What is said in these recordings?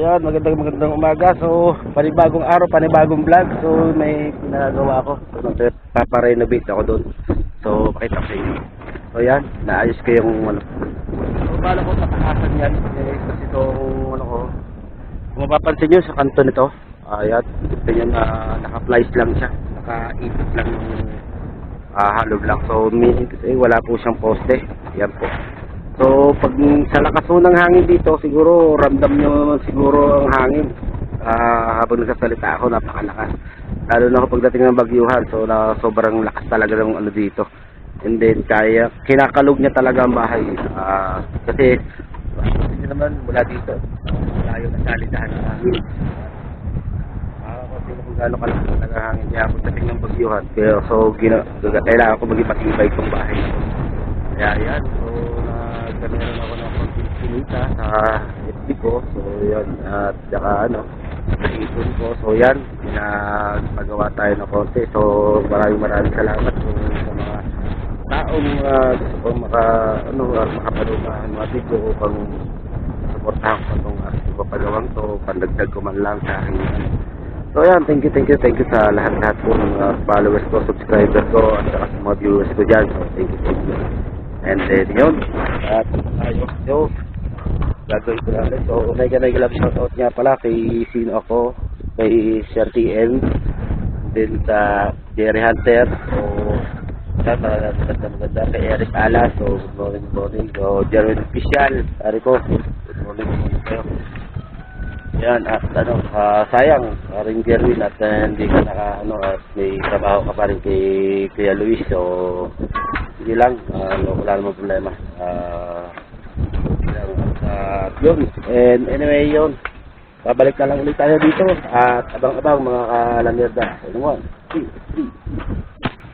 ayan, magandang magandang umaga. So, panibagong araw, panibagong vlog. So, may pinagawa ko. So, nagpaparenovate ako doon. So, pakita ko sa inyo. So, ayan, naayos ko yung ano. So, bala ko tatakasan yan. Eh, kasi ito, ano ko, kung mapapansin nyo sa kanto nito, ayan, ito yan na naka-flies lang siya. Naka-ipit lang yung ah, hollow block. So, meaning kasi wala po siyang poste. Yan po. So, pag sa lakas po ng hangin dito, siguro ramdam nyo siguro ang hangin. Ah, habang nagsasalita ako, napakalakas. Lalo na kapag dating ng bagyuhan, so na sobrang lakas talaga ng ano dito. And then, kaya, kinakalog niya talaga ang bahay. Ah, kasi, hindi naman mula dito, malayo na salidahan ng hangin. Ah, kasi gaano kalaki talaga ang hangin, kaya pag dating ng bagyuhan, kaya so, gina, kailangan ko maging patibay itong bahay. Kaya yan, so nagkameron ako ng konting sinita sa FB ko. So yan, at saka ano, naipon ko. So yan, pinagpagawa tayo ng konti. So maraming maraming salamat po sa mga taong uh, gusto ko maka, ano, uh, makapanood ng mga video upang suportahan ko itong aking papagawang to, pandagdag ko man lang sa aking ano. So yan, thank you, thank you, thank you sa lahat-lahat po ng uh, followers ko, subscribers ko, at sa mga viewers ko dyan. So thank you, thank you. And then yun, at tayo, so, gagawin ko ulit. So, mega mega love shoutout nga pala kay sino ako, kay Sir TN, then sa Jerry Hunter, so, sa mga maganda maganda. Kay Eric Ala, so good morning, good morning. So, Jerwin Official, pare ko, good morning, kayo. Yan, at ano, ah, sayang, rin Jerwin at uh, hindi ka naka, ano, at may trabaho ka pa rin kay Kuya Luis, so, sige lang, ah, wala namang problema. Lang, at yun, and anyway yun, babalik na lang ulit tayo dito, at abang-abang mga one, two, three.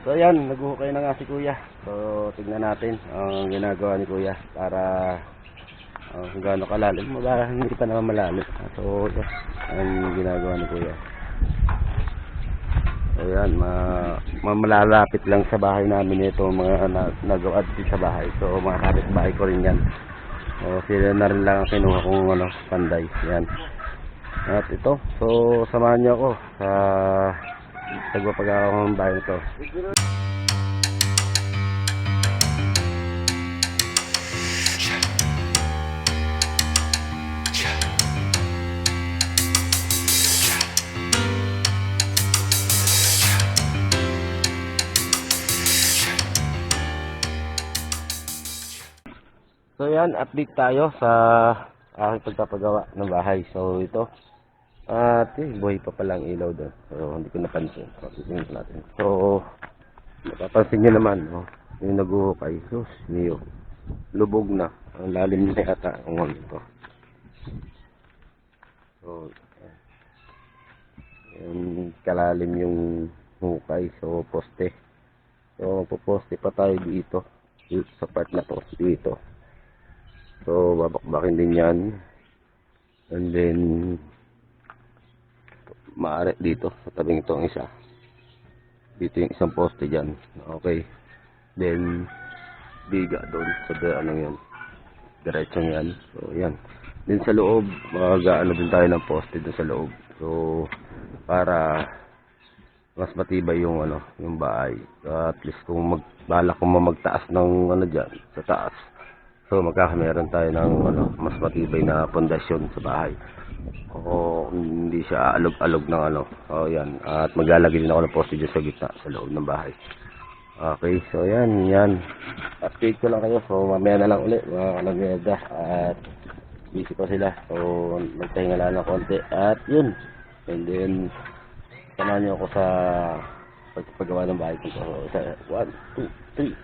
So yan, naghuhukay na nga si Kuya. So, tignan natin ang ginagawa ni Kuya para uh, kung gaano kalalim. Wala, hindi pa naman malalim. So, ito, ang ginagawa ni Kuya. So, yan, ma mamalalapit lang sa bahay namin ito mga na, nagawa sa bahay. So, mga kapitbahay ko rin yan. So, sila na rin lang ang kinuha kong ano, panday. Yan. At ito, so, samahan niyo ako sa tagpapagawa ng bahay ito. So yan, update tayo sa aking pagpapagawa ng bahay. So ito, at eh, buhay pa palang ilaw doon. So hindi ko napansin. So titingnan ko natin. So, mapapansin nyo naman, no? yung nag-uukay. Sus, niyo. Lubog na. Ang lalim na yata ang ano ito. So, yung kalalim yung hukay. So, poste. So, puposte pa tayo. Dito Sa part na to. Dito. So, babakbakin din yan. And then, maaari dito. Sa tabing ito ang isa. Dito yung isang poste dyan. Okay. Then, biga doon sa ano yan. Diretsong yan. So, yan. Then sa loob, mag-ano din tayo ng poste doon sa loob. So, para mas matibay yung ano, yung bahay. at least kung magbalak kung magtaas ng ano diyan sa taas. So magkakameron tayo ng ano, mas matibay na pundasyon sa bahay. O hindi siya alog-alog ng ano. O yan. At maglalagay din ako ng poste dyan sa gitna sa loob ng bahay. Okay, so yan, yan. Update ko lang kayo. So mamaya na lang ulit mga kalageda. At busy pa sila. So magtahinga lang ng konti. At yun. And then samahan niyo ako sa pagpagawa ng bahay ko. So, sa 1, 2, 3.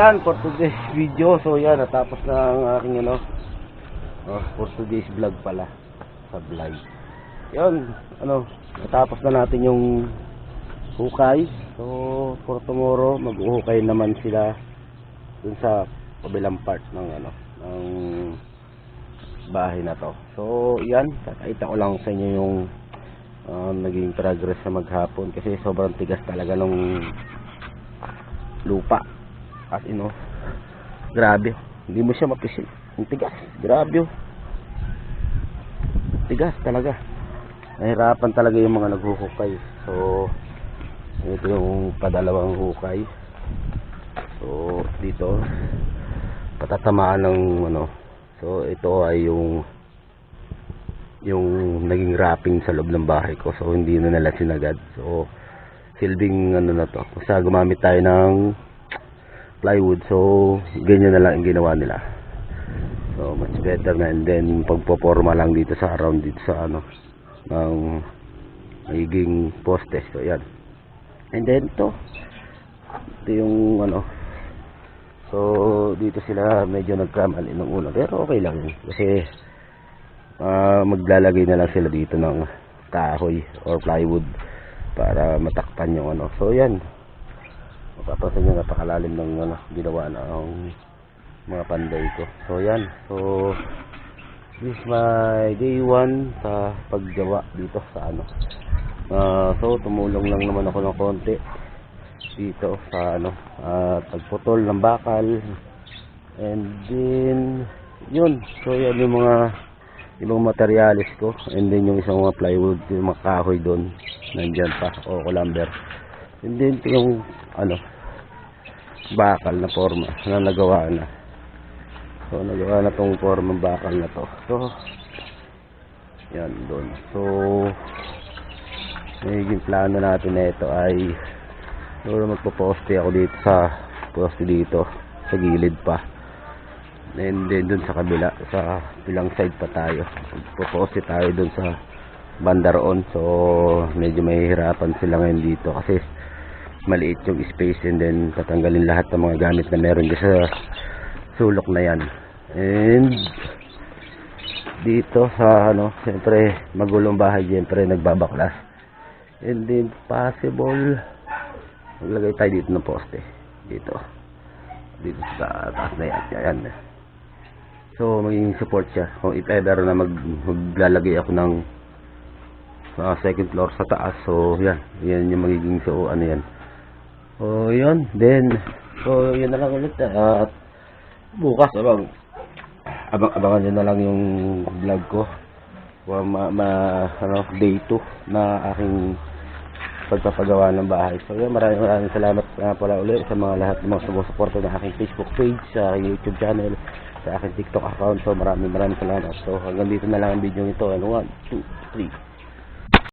So ayan, for today's video. So yan, natapos na ang aking ano, oh, for today's vlog pala. Sa vlog. Yan, ano, natapos na natin yung hukay. So, for tomorrow, mag-uhukay naman sila dun sa kabilang part ng ano, ng bahay na to. So, yan, kakita ko lang sa inyo yung ah, naging progress sa maghapon kasi sobrang tigas talaga nung lupa. At ino, grabe. Hindi mo siya mapisil. Ang tigas. Grabe. oh. Tigas talaga. Nahirapan talaga yung mga naghuhukay. So, ito yung padalawang hukay. So, dito, patatamaan ng ano. So, ito ay yung yung naging wrapping sa loob ng bahay ko. So, hindi na nila sinagad. So, silbing ano na to. Basta gumamit tayo ng plywood. So, ganyan na lang ang ginawa nila. So, much better na. And then, pagpoporma lang dito sa around dito sa ano, ng magiging poste. So, yan. And then, ito. Ito yung ano. So, dito sila medyo nagkamali ng una. Pero okay lang. Kasi, ah, maglalagay na lang sila dito ng kahoy or plywood para matakpan yung ano. So, yan mapapansin nyo napakalalim ng ano, ginawa na ang mga panday ko. So yan. So this is my day one sa paggawa dito sa ano Ah, so tumulong lang naman ako ng konti dito sa ano at pagputol ng bakal. And then yun. So yan yung mga ibang materialis ko. And then yung isang mga plywood yung mga kahoy doon nandyan pa. O lumber then ito yung ano bakal na forma na nagawa na. So nagawa na tong forma bakal na to. So yan doon. So magiging plano natin na ito ay siguro magpo-poste ako dito sa poste dito sa gilid pa. And then dun sa kabila sa bilang side pa tayo. Magpo-poste tayo dun sa banda roon so medyo mahihirapan sila ngayon dito kasi maliit yung space and then tatanggalin lahat ng mga gamit na meron dito sa sulok na yan. And dito sa ano siyempre magulong bahay siyempre nagbabaklas. And then possible maglagay tayo dito ng poste. Dito. Dito sa taas na yan. Yan so magiging support siya. Kung if ever na mag, maglalagay ako ng sa second floor sa taas. So yan. Yan yung magiging so ano yan So, yun. Then, so, yun na lang ulit. ah, At bukas, abang, abang, abangan nyo na lang yung vlog ko. Wa- Ma, ma, ano, day 2 na aking pagpapagawa ng bahay. So, yun, maraming maraming salamat nga pala ulit sa mga lahat ng mga sumusuporta ng aking Facebook page, sa aking YouTube channel, sa aking TikTok account. So, maraming maraming salamat. So, hanggang dito na lang ang video nito. And 1, 2, 3.